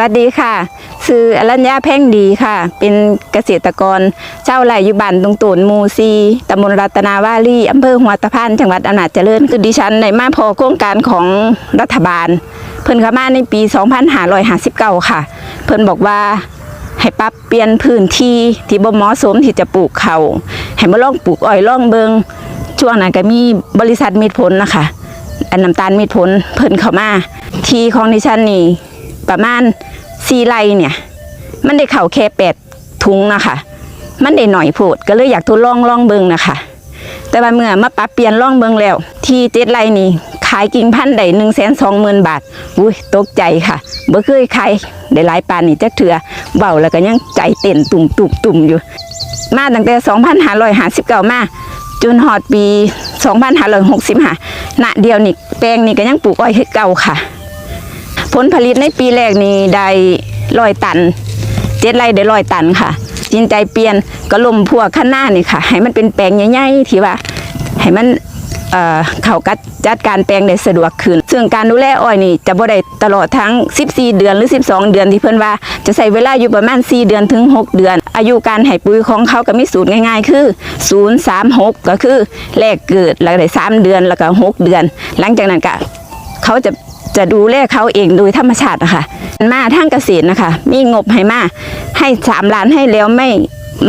วัสดีค่ะชื่ออรัญญาแพ่งดีค่ะ เป็นเกษตรกรเจ้าไร่อยู่บ้านตรงตูนมูซีตำบลรัตนาวารีอำเภอหัวตะพานจังหวัดอำนาจเจริญคือดิฉันในมาพอโครงการของรัฐบาล เพิ่นเข้ามาในปี 2559 ค่ะ เพิ่นบอกว่าให้ปรับเปลี่ยนพื้นที่ที่บ่เหมาะสมที่จะปลูกเขาให้มาลองปลูกอ้อยลองเบิงช่วงนั้นก็มีบริษัทมิตรผลนะคะอันน้ำตาลมีผลเพิ่นเข้ามา ที่ของดิฉันนี่ ประมาณสี่ไร่เนี่ย มันได้เข่าแค่แปดถุงนะคะ มันได้หน่อยโพดก็เลยอยากทดลองลองเบิงนะคะ แต่ว่าเมื่อมาปรับเปลี่ยนลองเบิงแล้ว ที่เจ็ดไร่นี่ขายกิ่งพันธุ์ได้หนึ่งแสนสองหมื่นบาท อุ้ยตกใจค่ะบ่เคยขายได้หลายปานนี่จักเถื่อเบาแล้วก็ยังใจเต้นตุ่มตุ่มตุ่มอยู่ มาตั้งแต่2559มาจนฮอดปี2565ณเดียวนี่แปลงนี่ก็ยังปลูกอ้อยคือเก่าค่ะ ผลผลิตในปีแรกนี่ได้ร้อยตันเจ็ดไร่ได้ร้อยตันค่ะจินใจเปลี่ยนก็ลมพวกข้างหน้านี่ค่ะ ให้มันเป็นแปลงใหญ่ๆที่ว่า ให้มันเอ่อเขากัดจัดการแปลงได้สะดวกขึ้น ซึ่งการดูแลอ้อยนี่จะบ่ได้ตลอดทั้ง 14 เดือนหรือ 12 เดือนที่เพิ่นว่าจะใช้เวลาอยู่ประมาณ 4 เดือนถึง 6 เดือน อายุการให้ปุ๋ยของเขาก็มีสูตรง่ายๆ คือ 036 ก็คือแรกเกิดแล้วได้ 3 เดือนแล้วก็ 6 เดือน หลังจากนั้นก็ เขาจะจะดูแลเขาเองโดยธรรมชาตินะคะมาทางเกษตรนะคะ มีงบให้มาให้สามล้านให้แล้วไม่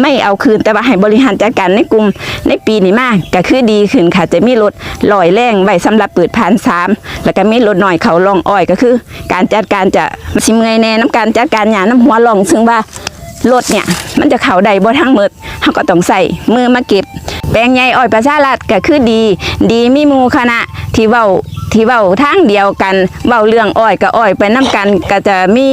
ไม่เอาคืนแต่ว่าให้บริหารจัดการในกลุ่มในปีนี้มากก็คือดีขึ้นค่ะ จะมีรถลอยแรงไว้สำหรับเปิดผ่นสามแล้วก็มีรถหน่อยเขาลองอ้อยก็คือ การจัดการจะชิมเงยแน่น้ำการจัดการหยาน้ำหัวลอง ซึ่งว่ารถเนี่ยมันจะเข่าใดบ่ทั้งหมดเขาก็ต้องใส่มือมาเก็บ ลงใหญ่อ้อยประชารัฐก็คือดี ดีมีมูคณะที่เว้าที่เว้าทางเดียวกันเว้าเรื่องอ้อยกับอ้อยไปน้กันก็จะมี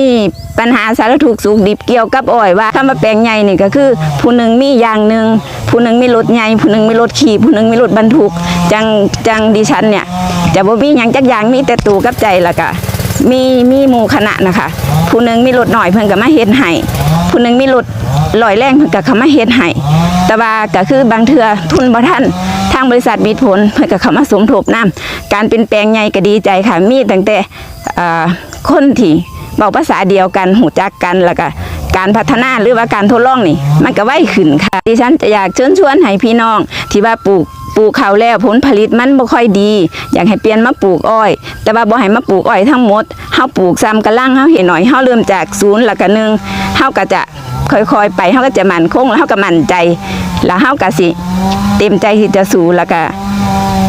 ปัญหาสารทุกสุขดิบเกี่ยวกับอ้อยว่าถ้ามาแปลงใหญ่นี่ก็คือ ผู้หนึ่งมีอย่างหนึ่งผู้หนึ่งมีรถใหญ่ผู้หนึ่งมีรถขี่ผู้หนึ่งมีรถบรรทุกจังจังดิฉันเนี่ยจะบ่มีหยังจักอย่างมีแต่ตูกับใจและก็มีมีหมู่คณะนะคะ ผู้หนึ่งมีรถหน่อยเพิ่นก็มาเฮ็ดให้ผู้หนึ่งมีรถ ลอยแรงเพิ่นก็เข้ามาเฮ็ดให้แต่ว่าก็คือบางเทือทุนบ่ทันทางบริษัทมีผลเพื่อก็เข้ามาสมทบน้ำการเป็นแปลงใหญ่ก็ดีใจค่ะมีตั้งแต่คนที่บอกภาษาเดียวกันหูจักกันแล้วก็การพัฒนาหรือว่าการทดลองนี่ มันก็ไวขึ้นค่ะดิฉันจะอยากเชิญชวนให้พี่น้อง ที่ว่าปลูกปลูกข้าวแล้วผลผลิตมันบ่ค่อยดี อยากให้เปลี่ยนมาปลูกอ้อย แต่ว่าบ่ให้มาปลูกอ้อยทั้งหมดเฮาปลูกซ้ำกระลังเฮาเห็นหน่อยเฮาเริ่มจากศูนย์แล้วก็หนึ่งเฮาก็จะ ค่อยๆ ไปเขาก็จะมั่นคงแล้วเขาก็มั่นใจ แล้วเขาก็สิ เต็มใจที่จะสู้แล้วก็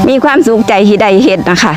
มีความสุขใจที่ได้เห็ดนะคะ